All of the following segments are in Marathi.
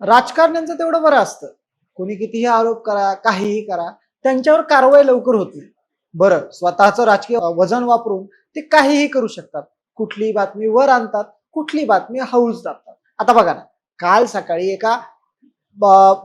राजकारण्यांचं तेवढं बरं असतं. कोणी कितीही आरोप करा काहीही करा त्यांच्यावर कारवाई लवकर होती बरं स्वतःचं राजकीय वजन वापरून ते काहीही करू शकतात. कुठली बातमी वर आणतात कुठली बातमी हौस दाबतात आता बघा ना काल सकाळी एका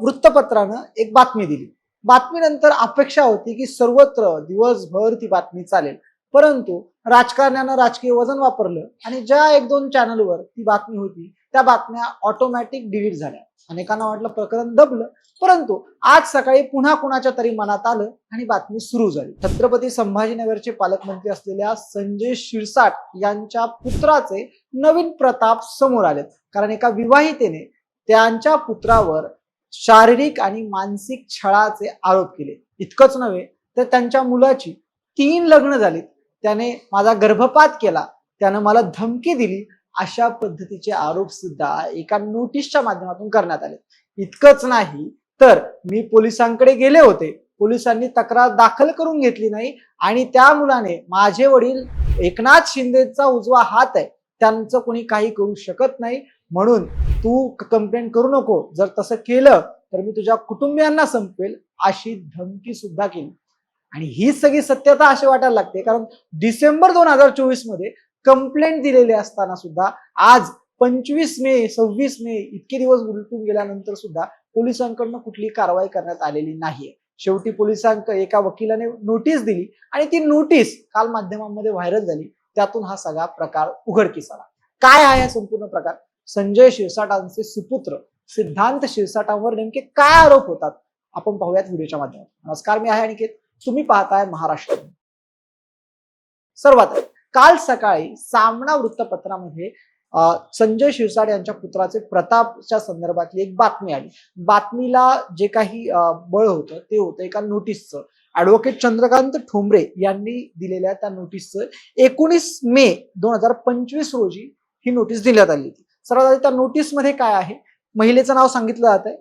वृत्तपत्रानं एक बातमी दिली. बातमीनंतर अपेक्षा होती की सर्वत्र दिवसभर ती बातमी चालेल. परंतु राजकारण्यानं राजकीय वजन वापरलं आणि ज्या एक दोन चॅनलवर ती बातमी होती त्या बातम्या ऑटोमॅटिक डिलीट झाल्या. अनेकांना वाटलं प्रकरण दबलं परंतु आज सकाळी पुन्हा कुणाच्या तरी मनात आलं आणि बातमी सुरू झाली. छत्रपती संभाजीनगरचे पालकमंत्री असलेल्या संजय शिरसाट यांच्या पुत्राचे नवीन प्रताप समोर आलेत कारण एका विवाहितेने त्यांच्या पुत्रावर शारीरिक आणि मानसिक छळाचे आरोप केले. इतकंच नव्हे तर त्यांच्या मुलाची तीन लग्न झालीत. त्याने माझा गर्भपात केला. त्यानं मला धमकी दिली. अशा पद्धतीचे आरोप सुद्धा एका नोटीसच्या माध्यमातून करण्यात आले. इतकंच नाही तर मी पोलिसांकडे गेले होते. पोलिसांनी तक्रार दाखल करून घेतली नाही आणि त्या मुलाने माझे वडील एकनाथ शिंदेचा उजवा हात आहे. त्यांचं कोणी काही करू शकत नाही. म्हणून तू कंप्लेंट करू नको. जर तसं केलं तर मी तुझ्या कुटुंबियांना संपवेल अशी धमकी सुद्धा केली. आणि ही सगळी सत्यता अशी वाटायला लागते. कारण डिसेंबर दोन हजार चोवीसमध्ये कंप्लेंट दिलेले असताना सुद्धा आज पंचवीस मे सव्वीस मे इतके दिवस उलटून गेल्यानंतर सुद्धा पोलिसांकडनं कुठली कारवाई करण्यात आलेली नाहीये. शेवटी पोलिसांक एका वकिलाने नोटीस दिली आणि ती नोटीस काल माध्यमांमध्ये व्हायरल झाली. त्यातून हा सगळा प्रकार उघडकीस आला. काय आहे हा संपूर्ण प्रकार? संजय शिरसाटांचे सुपुत्र सिद्धांत शिरसाटांवर नेमके काय आरोप होतात? आपण पाहूयात व्हिडिओच्या माध्यमातून. नमस्कार मी आहे अनिकेत. तुम्ही पाहताय महाराष्ट्र. सर्वात आहे काल सकाळी सामना वृत्तपत्रामध्ये संजय शिरसाट यांच्या पुत्राचे प्रतापच्या संदर्भातली एक बातमी आली. बातमीला जे काही बळ होतं ते होतं एका नोटीसचं. ऍडव्होकेट चंद्रकांत ठोंबरे यांनी दिलेल्या त्या नोटीसचं एकोणीस मे दोन हजार पंचवीस रोजी ही नोटीस देण्यात आली होती. सर्वात आधी त्या नोटीसमध्ये काय आहे? महिलेचं नाव सांगितलं जात आहे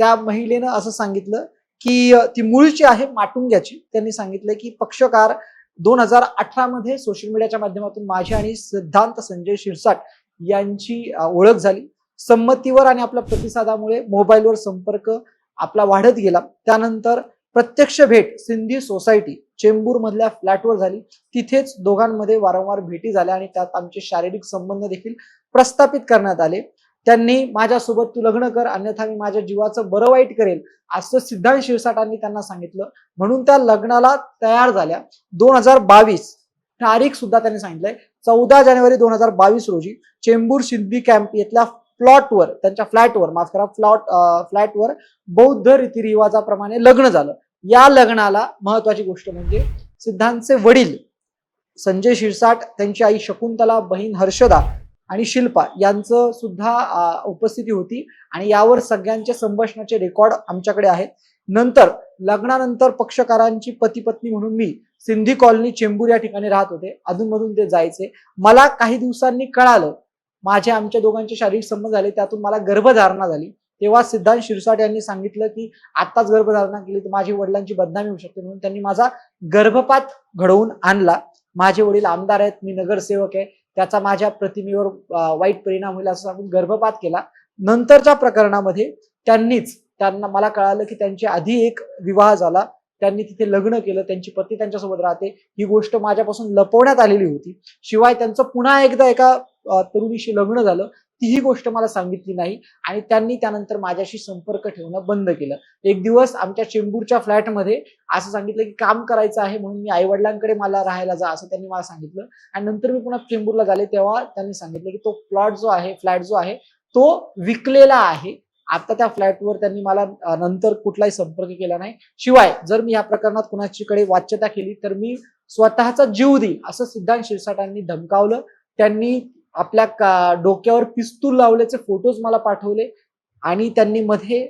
त्या महिलेनं असं सांगितलं की ती मूळची आहे माटुंग्याची. त्यांनी सांगितलं की पक्षकार दोन हजार अठरा मध्ये सोशल मीडियाच्या माध्यमातून माझी आणि सिद्धांत संजय शिरसाट यांची ओळख झाली. संमतीवर आणि आपल्या प्रतिसादामुळे मोबाईलवर संपर्क आपला वाढत गेला. त्यानंतर प्रत्यक्ष भेट सिंधी सोसायटी चेंबूर मधल्या फ्लॅटवर झाली. तिथेच दोघांमध्ये वारंवार भेटी झाल्या आणि त्यात आमचे शारीरिक संबंध देखील प्रस्थापित करण्यात आले. त्यांनी माझ्यासोबत तू लग्न कर अन्यथा मी माझ्या जीवाचं बरं वाईट करेल असं सिद्धांत शिरसाटांनी त्यांना सांगितलं. म्हणून त्या लग्नाला तयार झाल्या. दोन हजार बावीस तारीख सुद्धा त्यांनी सांगितलंय. चौदा जानेवारी दोन हजार बावीस रोजी चेंबूर सिद्धी कॅम्प येथल्या प्लॉटवर त्यांच्या फ्लॅटवर माफ करा फ्लॉट फ्लॅटवर बौद्ध रीतिरिवाजाप्रमाणे लग्न झालं. या लग्नाला महत्वाची गोष्ट म्हणजे सिद्धांतचे वडील संजय शिरसाट त्यांची आई शकुंतला बहीण हर्षदा आणि शिल्पा यांचं सुद्धा उपस्थिती होती. आणि यावर सगळ्यांचे संभाषणाचे रेकॉर्ड आमच्याकडे आहेत. नंतर लग्नानंतर पक्षकारांची पती पत्नी म्हणून मी सिंधी कॉलनी चेंबूर या ठिकाणी राहत होते. अधूनमधून ते जायचे. मला काही दिवसांनी कळालं माझे आमच्या दोघांचे शारीरिक संबंध झाले. त्यातून मला गर्भधारणा झाली. तेव्हा सिद्धांत शिरसाट यांनी सांगितलं की आत्ताच गर्भधारणा केली तर माझी वडिलांची बदनामी होऊ शकते म्हणून त्यांनी माझा गर्भपात घडवून आणला. माझे वडील आमदार आहेत. मी नगरसेवक आहे. त्याचा माझ्या प्रतिमेवर वाईट परिणाम होईल असं सांगून गर्भपात केला. नंतरच्या प्रकरणामध्ये त्यांनीच त्यांना मला कळालं की त्यांच्या आधी एक विवाह झाला. त्यांनी तिथे लग्न केलं. त्यांची पत्नी त्यांच्यासोबत राहते. ही गोष्ट माझ्यापासून लपवण्यात आलेली होती. शिवाय त्यांचं पुन्हा एकदा एका तरुणीशी लग्न झालं. तीही गोष्ट मला सांगितली नाही आणि त्यांनी त्यानंतर माझ्याशी संपर्क ठेवणं बंद केलं. एक दिवस आमच्या चेंबूरच्या फ्लॅटमध्ये असं सांगितलं की काम करायचं आहे म्हणून मी आईवडिलांकडे मला राहायला जा असं त्यांनी मला सांगितलं. आणि नंतर मी पुन्हा चेंबूरला झाले तेव्हा त्यांनी सांगितलं की तो प्लॉट जो आहे फ्लॅट जो आहे तो विकलेला आहे. आता त्या फ्लॅटवर त्यांनी मला नंतर कुठलाही संपर्क केला नाही. शिवाय जर मी या प्रकरणात कुणाचीकडे वाच्यता केली तर मी स्वतःचा जीव देईल असं सिद्धांत शिरसाटांनी धमकावलं. त्यांनी आपल्या का- डोक्यावर पिस्तूल लावल्याचे फोटोज मला पाठवले. आणि त्यांनी मध्ये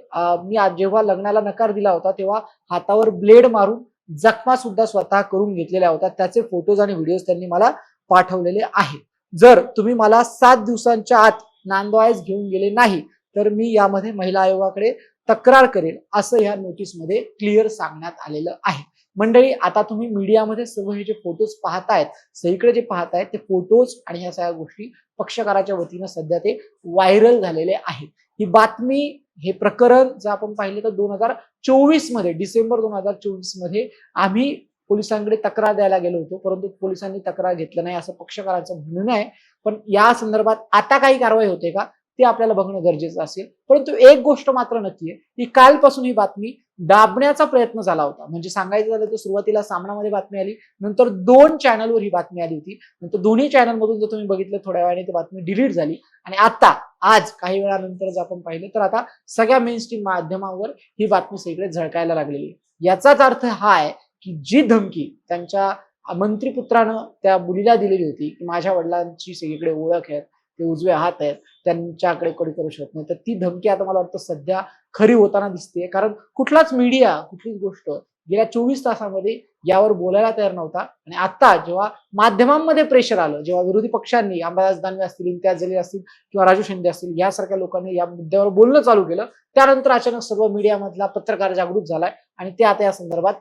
मी जेव्हा लग्नाला नकार दिला होता तेव्हा हातावर ब्लेड मारून जखमा सुद्धा स्वतः करून घेतलेल्या होत्या. त्याचे फोटोज आणि व्हिडिओज त्यांनी मला पाठवलेले आहेत. जर तुम्ही मला सात दिवसांच्या आत नांदवायस घेऊन गेले नाही तर मी यामध्ये महिला आयोगाकडे तक्रार करेल असं या नोटीसमध्ये क्लिअर सांगण्यात आलेलं आहे. मंडळी आता तुम्ही मीडियामध्ये सर्व हे जे फोटोज पाहतायत सगळीकडे जे पाहतायत ते फोटोज आणि ह्या सगळ्या गोष्टी पक्षकाराच्या वतीनं सध्या ते व्हायरल झालेले आहेत. ही बातमी हे प्रकरण जर आपण पाहिलं तर दोन हजार चोवीसमध्ये डिसेंबर दोन हजार चोवीसमध्ये आम्ही पोलिसांकडे तक्रार द्यायला गेलो होतो परंतु पोलिसांनी तक्रार घेतलं नाही असं पक्षकाराचं म्हणणं आहे. पण या संदर्भात आता काही कारवाई होते का? ते आपल्याला बघणं गरजेचं असेल. परंतु एक गोष्ट मात्र नक्की आहे की कालपासून ही बातमी दाबण्याचा प्रयत्न झाला होता. म्हणजे सांगायचं झालं तर सुरुवातीला सामनामध्ये बातमी आली नंतर दोन चॅनलवर ही बातमी आली होती. नंतर दोन्ही चॅनलमधून जर तुम्ही बघितलं थोड्या वेळाने ती बातमी डिलीट झाली. आणि आता आज काही वेळानंतर जर आपण पाहिलं तर आता सगळ्या मेन स्ट्रीम माध्यमांवर ही बातमी सगळीकडे झळकायला लागलेली आहे. याचाच अर्थ हा आहे की जी धमकी त्यांच्या मंत्रीपुत्रानं त्या मुलीला दिलेली होती की माझ्या वडिलांची सगळीकडे ओळख आहे ते उजवे हात आहेत त्यांच्याकडे कोणी करू शकत नाही. तर ती धमकी आता मला वाटतं सध्या खरी होताना दिसते कारण कुठलाच मीडिया कुठलीच गोष्ट गेल्या चोवीस तासामध्ये यावर बोलायला तयार नव्हता. आणि आता जेव्हा माध्यमांमध्ये प्रेशर आलं जेव्हा विरोधी पक्षांनी अंबादास दानवे असतील इम्तियाज जलील असतील किंवा राजू शिंदे असतील यासारख्या लोकांनी या मुद्द्यावर बोलणं चालू केलं. त्यानंतर अचानक सर्व मीडियामधला पत्रकार जागृत झालाय आणि ते आता या संदर्भात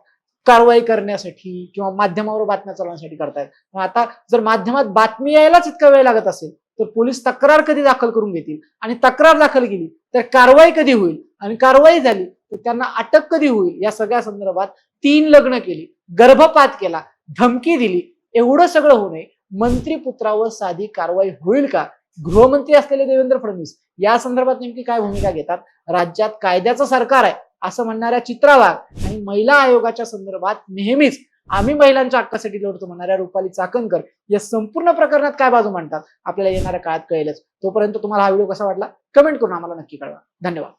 कारवाई करण्यासाठी किंवा माध्यमावर बातम्या चालवण्यासाठी करतायत. मग आता जर माध्यमात बातमी यायलाच इतका वेळ लागत असेल तर पोलीस तक्रार कधी दाखल करून घेतील? आणि तक्रार दाखल केली तर कारवाई कधी होईल? आणि कारवाई झाली तर त्यांना अटक कधी होईल? या सगळ्या संदर्भात तीन लग्न केली गर्भपात केला धमकी दिली. एवढं सगळं होऊ मंत्री पुत्रावर साधी कारवाई होईल का? गृहमंत्री असलेले देवेंद्र फडणवीस या संदर्भात नेमकी काय भूमिका घेतात? राज्यात कायद्याचं सरकार आहे असं म्हणणाऱ्या चित्रावाघ आणि महिला आयोगाच्या संदर्भात नेहमीच आम्ही महिलांच्या हक्कासाठी लढतो म्हणणाऱ्या रुपाली चाकणकर या संपूर्ण प्रकरणात काय बाजू मांडतात? आपल्याला येणाऱ्या काळात कळेलच. तोपर्यंत तुम्हाला हा व्हिडिओ कसा वाटला? कमेंट करून आम्हाला नक्की कळवा. धन्यवाद.